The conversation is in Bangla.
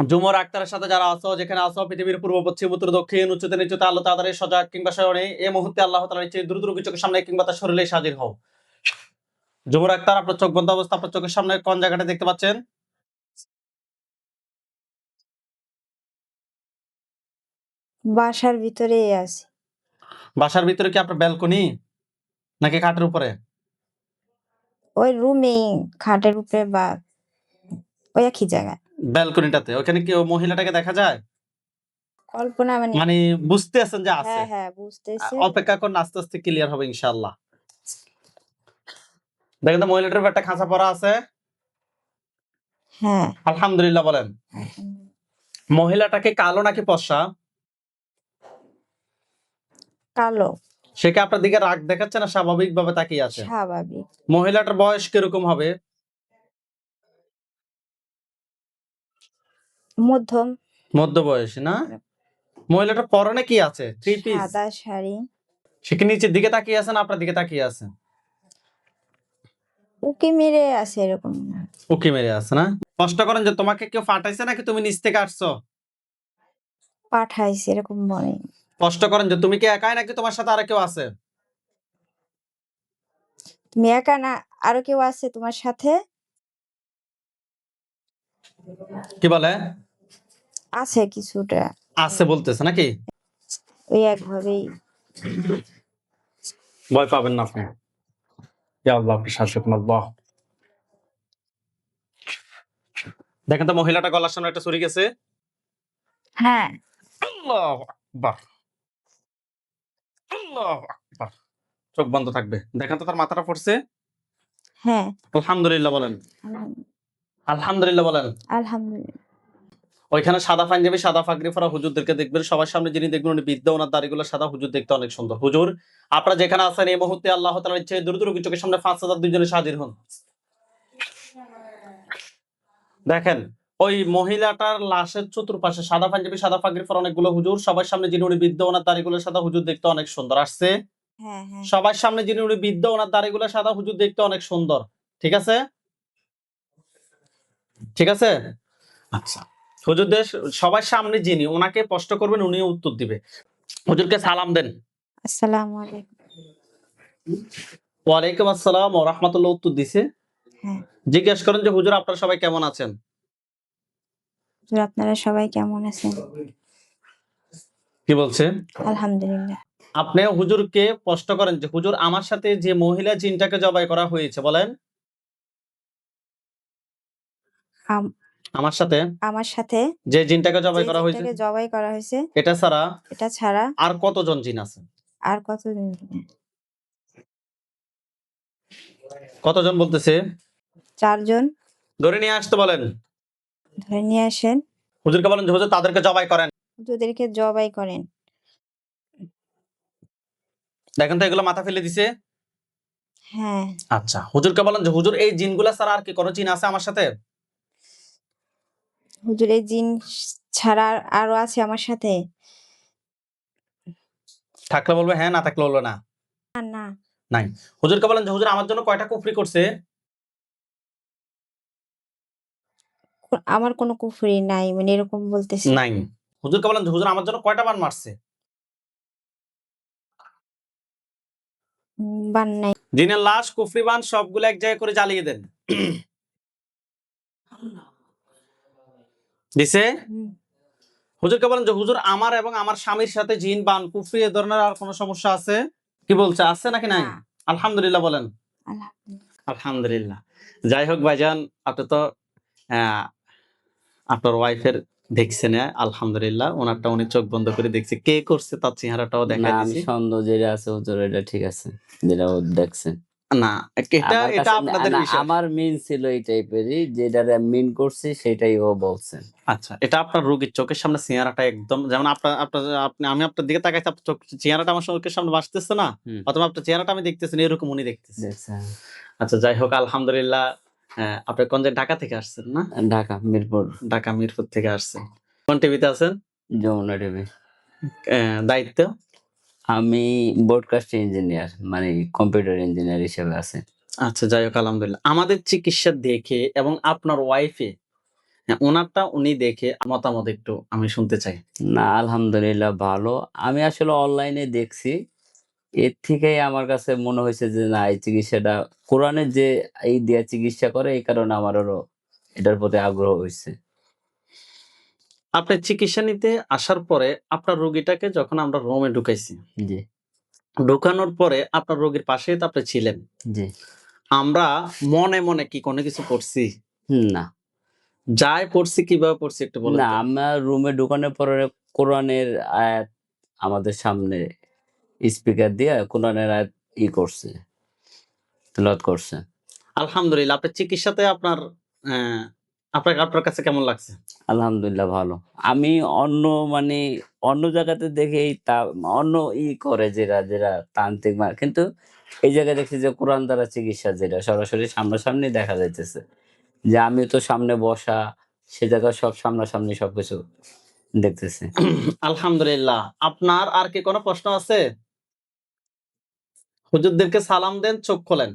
জুমর আক্তারের সাথে যারা আছো যেখানে আছো পৃথিবীর পূর্ব পশ্চিম উত্তর দক্ষিণ উচ্চতে নিচুতে আলো তাড়াতাড়ি সজাগ কিংবা শয়নে এই মুহূর্তে আল্লাহ তাআলার ইচ্ছে দ্রুত চোখের সামনে কিংবা তার শরীরে হাজির হও জুমর আক্তার আপনার চোখ বন্ধ অবস্থা আপনার চোখের সামনে কোন জায়গাটা দেখতে পাচ্ছেন? বাসার ভিতরে আছি। বাসার ভিতরে কি আপনার ব্যালকনি? নাকি খাটের উপরে? ওই রুমে খাটের উপরে বা ওই একই জায়গায়। ব্যালকনিটাতে ওখানে কি মহিলাটাকে দেখা যায়? কল্পনা মানে মানে বুঝতে আছেন যে আছে। হ্যাঁ হ্যাঁ বুঝতেছি অপেক্ষা করুন আস্তে আস্তে ক্লিয়ার হবে ইনশাআল্লাহ। দেখেন তো মহিলাটার একটা খাঁচা পরা আছে। হ্যাঁ। আলহামদুলিল্লাহ বলেন। মহিলাটাকে কালো নাকি পশা কালো। সে কি আপনার দিকে রাগ দেখাচ্ছে না স্বাভাবিক ভাবে তাকিয়ে আছে? স্বাভাবিক। মহিলাটার বয়স কীরকম হবে? মধ্যম। মধ্য বয়সী না? মহিলাটার পরনে কি আছে? থ্রি পিস সাদা শাড়ি। সে কি নিচের দিকে তাকিয়ে আছে না আপনার দিকে তাকিয়ে আছে? উকি মেরে আছে এরকম। উকি মেরে আছে না? কষ্ট করেন যে তোমাকে কেউ ফাটাইছে নাকি তুমি নিচ থেকে আসছো? পাঠাইছে এরকম মনে কষ্ট করেন যে তুমি কি একাই নাকি তোমার সাথে আর কেউ আছে? তুমি একা না আরও কেউ আছে তোমার সাথে? কি বলে? আছে কিছুটা। আছে বলতেছে নাকি? ওই একভাবেই। ভয় পাবেন না আপনি। আল্লাহ শাসক আল্লাহ। দেখেন তো মহিলাটা গলার সামনে একটা ছুরি গেছে। হ্যাঁ। আল্লাহু আকবার। আল্লাহু আকবার। চোখ বন্ধ থাকবে। দেখেন তো তার মাথাটা পড়ছে। হ্যাঁ। আলহামদুলিল্লাহ বলেন। আলহামদুলিল্লাহ বলেন। আলহামদুলিল্লাহ। ওইখানে সাদা পাঞ্জাবি সাদা ফাগরি পরা হুজুরদেরকে দেখবেন। সবার সামনে যিনি দেখবেন উনি বিদ্যা ওনার দাড়িগুলো সাদা হুজুর দেখতে অনেক সুন্দর। হুজুর আপনারা যেখানে আছেন এই মুহূর্তে আল্লাহ তাআলার ইচ্ছে দ্রুত রোগী চোখের সামনে পাঁচ হাজার দুইজনে হাজির হন। দেখেন ওই মহিলাটার লাশের চতুর্পাশে সাদা পাঞ্জাবি সাদা ফাগরি পরা অনেকগুলো হুজুর। সবার সামনে যিনি উনি বিদ্যা ওনার দাড়িগুলো সাদা হুজুর দেখতে অনেক সুন্দর। আসছে? হ্যাঁ হ্যাঁ। সবার সামনে যিনি উনি বিদ্যা ওনার দাড়িগুলো সাদা হুজুর দেখতে অনেক সুন্দর। ঠিক আছে? ঠিক আছে? আচ্ছা। হুজুরদের সবার সামনে যিনি ওনাকে প্রশ্ন করবেন উনি উত্তর দিবে। হুজুরকে সালাম দেন। আসসালামু আলাইকুম। ওয়ালাইকুম আসসালাম ও রহমতুল্লাহ উত্তর দিছে। হ্যাঁ। জিজ্ঞেস করেন যে হুজুর আপনারা সবাই কেমন আছেন? হুজুর, আপনারা সবাই কেমন আছেন? কি বলছে? আলহামদুলিল্লাহ। আপনি হুজুরকে প্রশ্ন করেন যে হুজুর আমার সাথে যে মহিলা জিনটাকে জবাই করা হয়েছে বলেন? আমার সাথে আমার সাথে যে জিনটাকে জবাই করা হয়েছে জবাই করা হয়েছে এটা ছাড়া এটা ছাড়া আর কতজন জিন আছে? আর কত কতজন বলতেছে? চারজন। ধরে নিয়ে আসতে বলেন। ধরে নিয়ে আসেন। হুজুরকে বলেন হুজুর তাদেরকে জবাই করেন। হুজুরদেরকে জবাই করেন। দেখেন তো এগুলো মাথা ফেলে দিছে। হ্যাঁ। আচ্ছা হুজুরকে বলেন যে হুজুর এই জিনগুলা ছাড়া আর কি কোনো জিন আছে আমার সাথে? হুজুর এই জিন ছাড়া আরও আছে আমার সাথে? থাকলে বলবে হ্যাঁ না থাকলে বলবে না। না না। হুজুরকে বলেন যে হুজুর আমার জন্য কয়টা কুফরি করছে? আমার কোনো কুফরি নাই মানে এরকম বলতেছি। নাই। হুজুরকে বলেন যে হুজুর আমার জন্য কয়টা বান মারছে? বান নাই। জিনের লাশ কুফরি বান সবগুলো এক জায়গায় করে জ্বালিয়ে দেন। দিছে? হুজুরকে বলেন যে হুজুর আমার এবং আমার স্বামীর সাথে জিন বান কুফরি এ ধরনের আর কোনো সমস্যা আছে? কি বলছে? আছে নাকি নাই? আলহামদুলিল্লাহ বলেন। আলহামদুলিল্লাহ। যাই হোক ভাইজান আপনি তো আহ, আপনার ওয়াইফের দেখছেন হ্যাঁ? আলহামদুলিল্লাহ ওনারটা উনি চোখ বন্ধ করে দেখছে। কে করছে তার চেহারাটাও না দেখা আমি সন্দেহ যেটা আছে হুজুর এটা ঠিক আছে যেটা ও দেখছে। না। এটা এটা আপনাদের বিষয়। আমার মিন ছিল এই টাইপেরই যেটা মিন করছি সেটাই ও বলছে। আচ্ছা এটা আপনার রোগীর চোখের সামনে চেহারাটা একদম যেমন আপনার আপনার আপনি আমি আপনার দিকে তাকাইছি আপনার চোখ চেহারাটা আমার চোখের সামনে ভাসতেছে না? অথবা আপনার চেহারাটা আমি দেখতেছি এরকম উনি দেখতেছে। আচ্ছা যাই হোক আলহামদুলিল্লাহ হ্যাঁ, আপনি কোন ঢাকা থেকে আসছেন না? ঢাকা মিরপুর। ঢাকা মিরপুর থেকে আসছেন। কোন টিভিতে আছেন? যমুনা টিভি দায়িত্ব? আমি ব্রডকাস্ট ইঞ্জিনিয়ার মানে কম্পিউটার ইঞ্জিনিয়ার হিসেবে আছে। আচ্ছা যাই হোক আলহামদুলিল্লাহ। আমাদের চিকিৎসা দেখে এবং আপনার ওয়াইফে হ্যাঁ, ওনারটা উনি দেখে মতামত একটু আমি শুনতে চাই। না আলহামদুলিল্লাহ ভালো। আমি আসলে অনলাইনে দেখছি। এর থেকেই আমার কাছে মনে হয়েছে যে না এই চিকিৎসাটা কোরআনের যে এই দেয়া চিকিৎসা করে এই কারণে আমার আরও এটার প্রতি আগ্রহ হয়েছে। আপনি চিকিৎসা নিতে আসার পরে আপনার রোগীটাকে যখন আমরা রুমে ঢুকাইছি জি। ঢুকানোর পরে আপনার রোগীর পাশেই তো আপনি ছিলেন। জি। আমরা মনে মনে কি কোনো কিছু করছি? না। যাই পড়ছি কীভাবে পড়ছি একটু বলেন না আমরা রুমে ঢুকানোর পরে কোরআনের আয়াত আমাদের সামনে স্পিকার দিয়ে কোরআনের আয়াত ই করছে তেলাওয়াত করছে। আলহামদুলিল্লাহ আপনার চিকিৎসাতে আপনার আহ, আপনার আপনার কাছে কেমন লাগছে? আলহামদুলিল্লাহ ভালো। আমি অন্য মানে অন্য জায়গাতে দেখে এই তা- অন্য ই করে যেটা যেটা তান্ত্রিক মা- কিন্তু এই জায়গায় দেখছি যে কোরআন দ্বারা চিকিৎসা যেটা সরাসরি সামনাসামনি দেখা যাইতেছে। যে আমি তো সামনে বসা সে জায়গায় সব সামনাসামনি সবকিছু দেখতেছি। আলহামদুলিল্লাহ। আপনার আর কি কোনো প্রশ্ন আছে? হুজুরদেরকে সালাম দেন চোখ খোলেন।